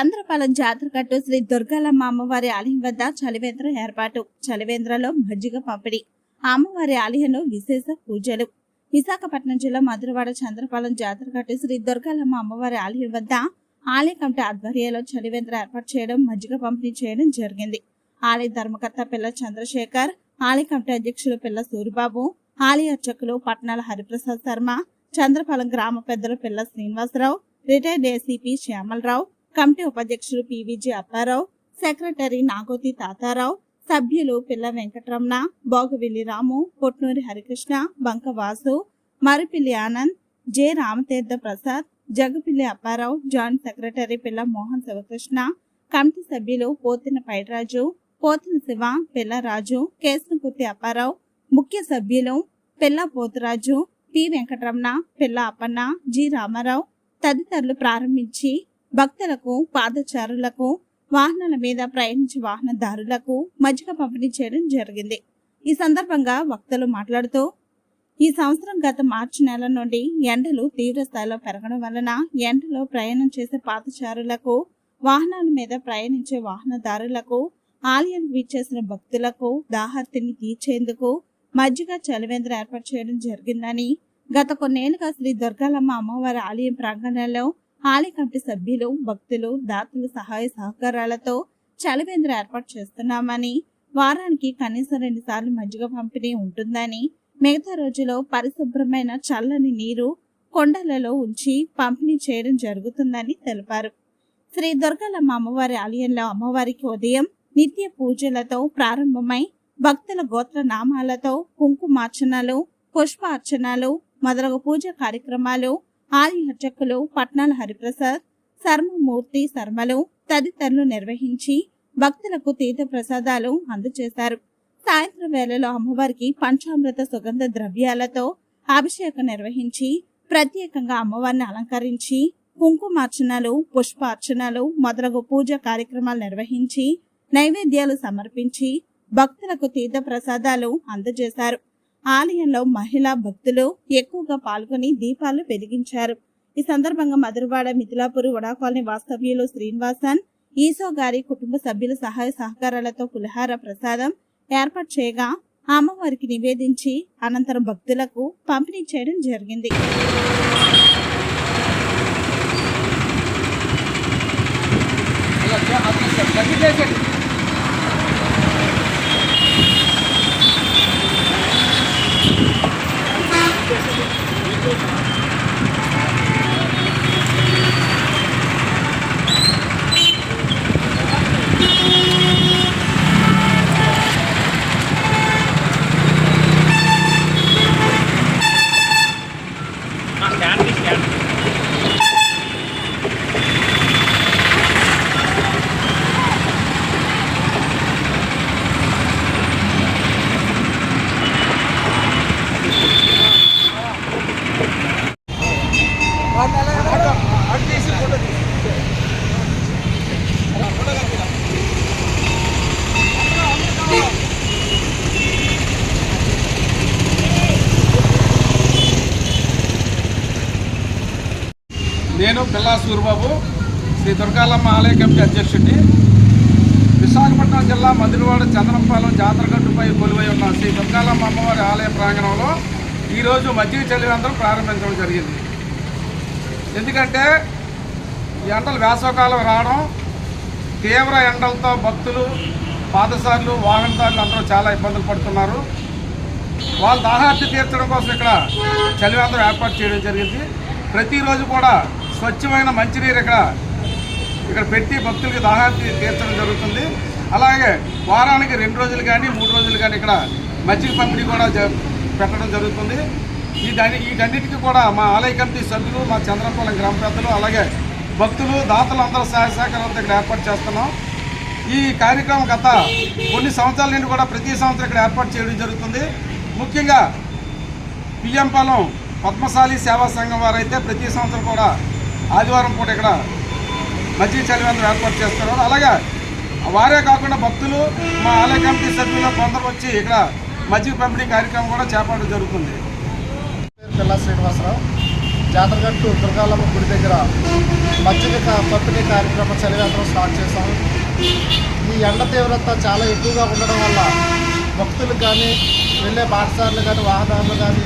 చంద్రపాలెం జాతరకట్టు శ్రీ దుర్గాలమ్మ అమ్మవారి ఆలయం వద్ద చలివేంద్ర ఏర్పాటు. చలివేంద్రలో మజ్జిగ పంపిణీ. అమ్మవారి ఆలయంలో విశేష పూజలు. విశాఖపట్నం జిల్లా మధురవాడ చంద్రపాలెం జాతరకట్టు శ్రీ దుర్గాలమ్మ అమ్మవారి ఆలయం వద్ద ఆలయ కమిటీ ఆధ్వర్యంలో చలివేంద్ర ఏర్పాటు చేయడం మజ్జిగ పంపిణీ చేయడం జరిగింది. ఆలయ ధర్మకర్త పిల్ల చంద్రశేఖర్ ఆలయ కమిటీ అధ్యక్షులు పిల్ల సూరిబాబు ఆలయ అర్చకులు పట్నాల హరిప్రసాద్ శర్మ చంద్రపాలెం గ్రామ పెద్దలు Pilla Srinivasa Rao retired ACP Shyamala Rao committee ఉపాధ్యక్షులు పివిజి అప్పారావు సెక్రటరీ నాగోతి తాతారావు సభ్యులు Pilla Venkataramana Bogavilli Ramu Potnuri Harikrishna Banka Vasu Maripilli Anand J Ramatheertha Prasad Jagapilli Appa Rao joint secretary Pilla Mohan Sivakrishna committee సభ్యులు పోతిన పైరాజు పోతిన శివ పిల్ల రాజు కేసునకుర్తి అప్పారావు ముఖ్య సభ్యులు పిల్ల Poturaju P Venkataramana పిల్ల Appanna G Ramarao తదితరులు ప్రారంభించి భక్తులకు పాదచారులకు వాహనాల మీద ప్రయాణించే వాహనదారులకు మజ్జిగ పంపిణీ చేయడం జరిగింది. ఈ సందర్భంగా వక్తలు మాట్లాడుతూ ఈ సంవత్సరం గత మార్చి నెల నుండి ఎండలు తీవ్ర స్థాయిలో పెరగడం వలన ఎండలో ప్రయాణం చేసే పాదచారులకు వాహనాల మీద ప్రయాణించే వాహనదారులకు ఆలయానికి విచ్చేసిన భక్తులకు దాహార్తిని తీర్చేందుకు మజ్జిగ చలివేంద్ర ఏర్పాటు చేయడం జరిగిందని గత కొన్నేళ్ళుగా శ్రీ దుర్గాలమ్మ అమ్మవారి ఆలయం ప్రాంగణంలో ఆలయ సభ్యులు భక్తులు దాతల సహాయ సహకారాలతో చలివేంద్ర ఏర్పాటు చేస్తున్నామని వారానికి కనీసం రెండు సార్లు మజ్జిగ పంపిణీ ఉంటుందని మిగతా రోజులో పరిశుభ్రమైన చల్లని నీరు కొండలలో ఉంచి పంపిణీ చేయడం జరుగుతుందని తెలిపారు. శ్రీ దుర్గలమ్మ అమ్మవారి ఆలయంలో అమ్మవారికి ఉదయం నిత్య పూజలతో ప్రారంభమై భక్తుల గోత్ర నామాలతో కుంకుమార్చనలు పుష్పార్చనలు మొదలగు పూజ కార్యక్రమాలు ఆది అర్చకులు పట్నాల హరిప్రసాద్ శర్మమూర్తి శర్మలు తదితరులు నిర్వహించి భక్తులకు తీర్థ ప్రసాదాలు అందజేశారు. సాయంత్రం వేళలో అమ్మవారికి పంచామృత సుగంధ ద్రవ్యాలతో అభిషేకం నిర్వహించి ప్రత్యేకంగా అమ్మవారిని అలంకరించి కుంకుమార్చనలు పుష్పార్చనలు మొదలగు పూజ కార్యక్రమాలు నిర్వహించి నైవేద్యాలు సమర్పించి భక్తులకు తీర్థ ప్రసాదాలు అందజేశారు. ఆలయంలో మహిళా భక్తులు ఎక్కువగా పాల్గొని దీపాలు వెలిగించారు. ఈ సందర్భంగా మధురవాడ మిథిలాపూర్ వడా కాలనీ వాస్తవ్యులు శ్రీనివాసన్ ఈసో గారి కుటుంబ సభ్యుల సహాయ సహకారాలతో పులిహార ప్రసాదం ఏర్పాటు చేయగా అమ్మవారికి నివేదించి అనంతరం భక్తులకు పంపిణీ చేయడం జరిగింది. you. నేను పిల్లా సూరిబాబు శ్రీ దుర్గాలమ్మ ఆలయ కమిటీ అధ్యక్షుడిని. విశాఖపట్నం జిల్లా మధురవాడ చంద్రంపాలెం జాతరగట్టుపై కొలువై ఉన్న శ్రీ దుర్గాలమ్మ అమ్మవారి ఆలయ ప్రాంగణంలో ఈరోజు మజ్జిగ చలివేంద్రం ప్రారంభించడం జరిగింది. ఎందుకంటే ఈ ఎండలు వేసవకాలం రావడం తీవ్ర ఎండలతో భక్తులు పాదసార్లు వాహనదారులు అందరూ చాలా ఇబ్బందులు పడుతున్నారు. వాళ్ళ దాహార్తి తీర్చడం కోసం ఇక్కడ చలివేంద్రం ఏర్పాటు చేయడం జరిగింది. ప్రతిరోజు కూడా స్వచ్ఛమైన మంచినీరు ఇక్కడ ఇక్కడ పెట్టి భక్తులకి దాహాన్ని తీర్చడం జరుగుతుంది. అలాగే వారానికి రెండు రోజులు కానీ మూడు రోజులు కానీ ఇక్కడ మజ్జిగ పంపిణీ కూడా జ- పెట్టడం జరుగుతుంది. ఈ దాని వీటన్నిటికీ కూడా మా ఆలయ కమిటీ సభ్యులు మా చంద్రపాలెం గ్రామ పెద్దలు అలాగే భక్తులు దాతలు అందరూ సహాయ సహకారాలతో ఇక్కడ ఏర్పాటు చేస్తున్నాం. ఈ కార్యక్రమం గత కొన్ని సంవత్సరాల నుండి కూడా ప్రతి సంవత్సరం ఇక్కడ ఏర్పాటు చేయడం జరుగుతుంది. ముఖ్యంగా పిఎంపాలెం పద్మశాలి సేవా సంఘం వారైతే ప్రతి సంవత్సరం కూడా ఆదివారం పూట ఇక్కడ మజ్జిగ చలివేంద్రం ఏర్పాటు చేస్తున్నారు. అలాగే వారే కాకుండా భక్తులు మా ఆలయ కమిటీ సభ్యులు కొందరు వచ్చి ఇక్కడ మజ్జిగ పంపిణీ కార్యక్రమం కూడా చేపట్టడం జరుగుతుంది. పిల్ల శ్రీనివాసరావు జాతరగట్టు దుర్గాలమ్మ గుడి దగ్గర మజ్జిగ పంపిణీ కార్యక్రమం చలివేంద్రం స్టార్ట్ చేశాము ఈ ఎండ తీవ్రత చాలా ఎక్కువగా ఉండడం వల్ల భక్తులకు కానీ వెళ్ళే పాఠశాలలు కానీ వాహనాలు కానీ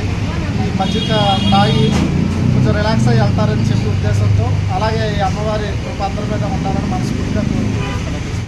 ఈ మజ్జిగ తాగి కొంచెం రిలాక్స్ అయ్యి వెళ్తారని చెప్పి ఉద్దేశంతో అలాగే ఈ అమ్మవారి కృప అందరి మీద ఉండాలని మనస్ఫూర్తిగా కోరుకుంటున్నాను.